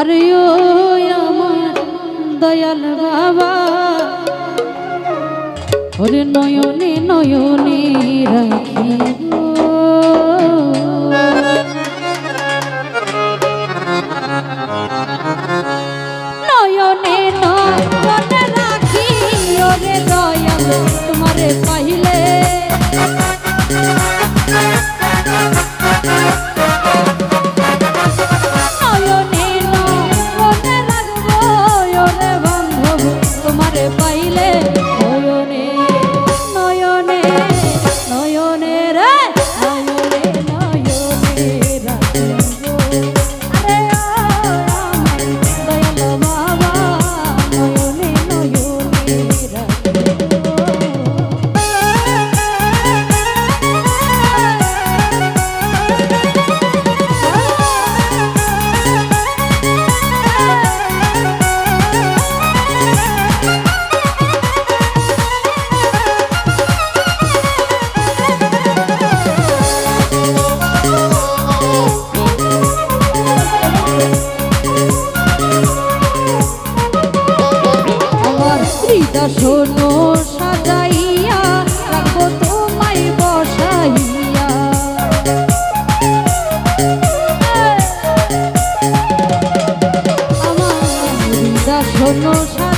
আরে আমার দয়াল বাবা। ওরে নয়নে নয়নে রাখিও দশন সাজাইয়া রাখো তোমায় বসাইয়া। আমার দশন সাজাইয়া